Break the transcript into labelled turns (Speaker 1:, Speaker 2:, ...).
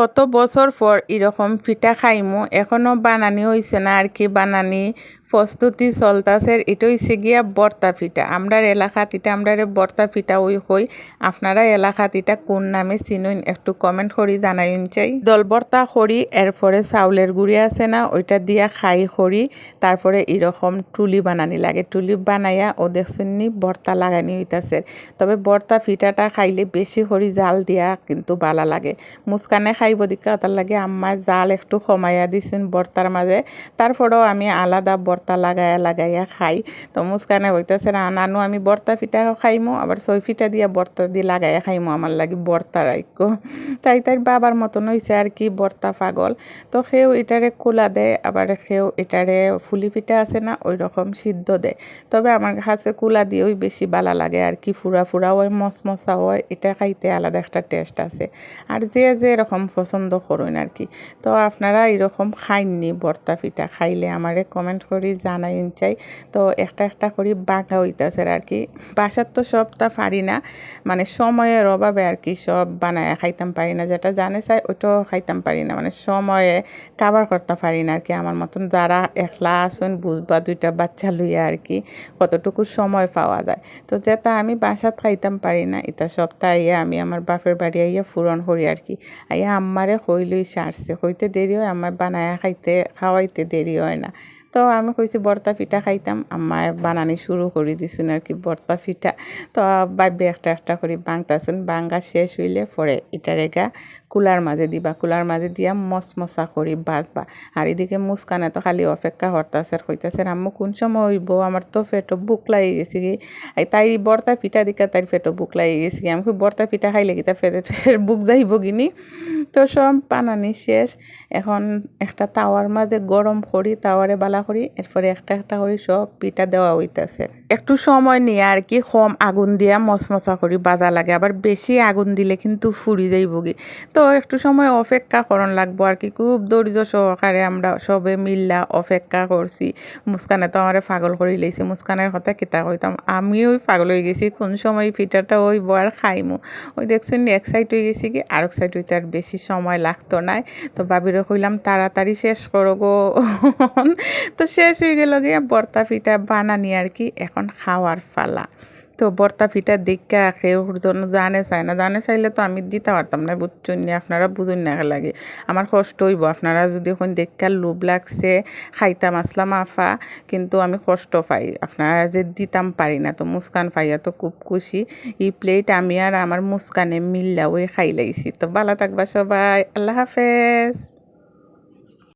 Speaker 1: কত বছর পর এরকম পিঠা খাইমু? এখনও বানানি হয়েছে না আর কি বানানি প্রস্তুতি চলতাছে এটা হইছে গিয়া বর্তা পিঠা আমরার এলাকাত এটা আমরারে বর্তা পিঠা ওই হই। আপনারা এলাকাত এটা কোন নামে চিনুন একটু কমেন্ট করি জানাইন চাই। দল বর্তা করি, এরপরে চাউলের গুড়ি আছে না, ওইটা দিয়া খাই করি। তারপরে এরকম টুলি বানানি লাগে। টুলি বানাইয়া ও দেখছেননি বর্তা লাগানি হইতাছে। তবে বর্তা পিঠাটা খাইলে বেশি করি জাল দিয়া কিন্তু ভালো লাগে। মুস্কানে খাইব দিকা তার লাগে, আম্মা জাল একটু কমাইয়া দিছেন বর্তার মাঝে। তারপরেও আমি আলাদা বর্তা লাগাইয়া লাগাইয়া খাই। তো মুস্কানে হইতেছে না নানু আমি বর্তা পিঠা খাইমো, আবার ছয় পিঠা দিয়া বর্তা দিয়ে লাগাইয়া খাইমো, আমার লাগে বর্তা রাইকো তাই তাই বাবার মতন হইছে আর কি বর্তা পাগল। তো সেও এটারে কোলা দেয়, আবার সেও এটারে ফুলি পিঠা আছে না ওই রকম সিদ্ধ দেয়। তবে আমার কাছে কুলা দিয়েই বেশি বালা লাগে আর কি, ফুরা ফুরা হয় মশমশা হয়, এটা খাইতে আলাদা একটা টেস্ট আছে। আর যে যে এরকম পছন্দ করুন আর কি। তো আপনারা এরকম খাইননি বর্তা পিঠা খাইলে আমারে কমেন্ট করি। জানাইন চাই। তো একটা একটা করি বাঁকা হইতাছে আর কি। বাসার তো সবটা পারি না। মানে সময়ের অভাবে আর কি সব বানায় খাইতাম পারি না। যেটা জানে চাই ওইটাও খাইতাম পারি না। মানে সময়ে কাবার করতে পারি না আর কি আমার মতন। যারা একলা আসুন, বুঝবা দুইটা বাচ্চা লইয়া আর কি কতটুকু সময় পাওয়া যায়। তো যেটা আমি বাসাত খাইতাম পারি না, এটা সপ্তাহে আমি আমার বাপের বাড়ি আইয়া ফুরন করি আর কি। আইয়া আম্মারে কইলই সারছে। হইতে দেরি হয় আমার বানায়া খাইতে, খাওয়াইতে দেরি হয় না। তো আমি কইছি, বর্তা পিঠা খাইতাম। আম্মায় বানানি শুরু করে দিছুন আর কি বর্তা পিঠা তো বাইবে একটা একটা করে বাংতাছুন। বাঙ্গা শেষ হইলে পরে এটারে গা কুলার মাঝে দিবা। কুলার মাঝে দিয়া মশমশা করি বাজবা আর এদিকে মুস্কানে তো খালি অপেক্ষা হরতাছে আর কইতাছে আম্মু কোন সময় হইব? আমার তো ফেটো বুক লাগিয়ে গেছি কি তাই বর্তা পিঠা দিকা তাই ফেটো বুক লাগিয়ে গেছি আমি খুব বর্তা পিঠা খাইলে কি তার পেটের বুক যাইব গিনি? তো সব বানানি শেষ। এখন একটা তাওয়ার মাঝে গরম করি, তাওয়ারে বালা করি এরপরে একটা একটা করে সব পিঠা দেওয়া হইতাছে। একটু সময় নিয়ে আর কি কম আগুন দিয়া মশমশা করি, বাজা লাগে। আবার বেশি আগুন দিলে কিন্তু ফুরি যাইব গি তো একটু সময় অপেক্ষা করন লাগবো আর কি, খুব ধৈর্য সহকারে আমরা সবে মিল্লা অপেক্ষা করছি। মুস্কানে তো আমার পাগল করে লইছে মুস্কানের কথা কিতা কইতাম? আমিও পাগল হয়ে গেছি, কোন সময় পিঠাটা ওই আর খাইমু? ওই দেখছেন এক সাইড হয়ে গেছি কি, আরেক সাইড হইতে আর বেশি সময় লাগতো নাই। তো বাবিরও কইলাম, তাড়াতাড়ি শেষ করো গো। তো শেষ হয়ে গেল গিয়ে বর্তা পিঠা বানানি আর কি, এখন খাওয়ার ফালা তো বর্তা পিঠা দেখা কেউ জানে চায় না। জানে চাইলে তো আমি দিতে পারতাম না, বুঝছেন না, আপনারা বুঝুন না লাগে। আমার কষ্ট হইব, আপনারা যদি এখন দেখা লোভ লাগছে, খাইতাম, আসলাম, আফা, কিন্তু আমি কষ্ট পাই। আপনারা যে দিতাম পারি না, তো মুস্কান পাইয়া তো খুব খুশি। এই প্লেট আমি আর আমার মুস্কানে মিল্লা ওই খাই লাইছি তো ভালো থাকবা সবাই, আল্লাহ হাফেজ।